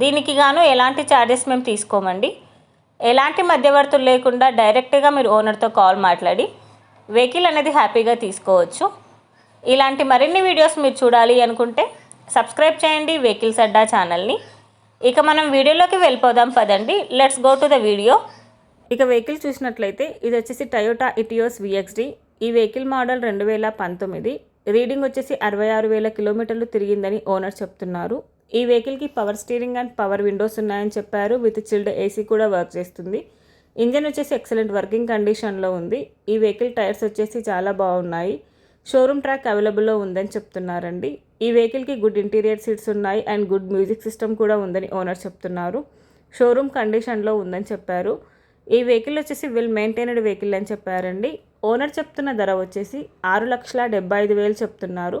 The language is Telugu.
దీనికి గాను ఎలాంటి ఛార్జెస్ మేము తీసుకోమండి. ఎలాంటి మధ్యవర్తులు లేకుండా డైరెక్ట్గా మీరు ఓనర్తో కాల్ మాట్లాడి వెహికల్ అనేది హ్యాపీగా తీసుకోవచ్చు. ఇలాంటి మరిన్ని వీడియోస్ మీరు చూడాలి అనుకుంటే సబ్స్క్రైబ్ చేయండి వెహికల్స్ అడ్డా ఛానల్ని ఇక మనం వీడియోలోకి వెళ్ళిపోదాం పదండి. Let's go to the video ఇక వెహికల్ చూసినట్లయితే ఇది వచ్చేసి టయోటా ఇటియోస్ విఎక్స్డి ఈ వెహికల్ మోడల్ రెండు వేల పంతొమ్మిది. రీడింగ్ వచ్చేసి అరవై ఆరు వేల కిలోమీటర్లు తిరిగిందని ఓనర్ చెప్తున్నారు. ఈ వెహికల్కి power steering and power windows ఉన్నాయని చెప్పారు. విత్ చిల్డ్ ఏసీ కూడా వర్క్ చేస్తుంది. ఇంజన్ వచ్చేసి ఎక్సలెంట్ వర్కింగ్ కండిషన్లో ఉంది. ఈ వెహికల్ టైర్స్ వచ్చేసి చాలా బాగున్నాయి. షోరూమ్ ట్రాక్ అవైలబుల్లో ఉందని చెప్తున్నారండి. ఈ వెహికల్కి గుడ్ ఇంటీరియర్ సీట్స్ ఉన్నాయి అండ్ గుడ్ మ్యూజిక్ సిస్టమ్ కూడా ఉందని ఓనర్ చెప్తున్నారు. షోరూమ్ కండిషన్లో ఉందని చెప్పారు. ఈ వెహికల్ వచ్చేసి వెల్ మెయింటైనడ్ వెహికల్ అని చెప్పారండి. ఓనర్ చెప్తున్న ధర వచ్చేసి ఆరు లక్షల డెబ్బై ఐదు వేలు చెప్తున్నారు.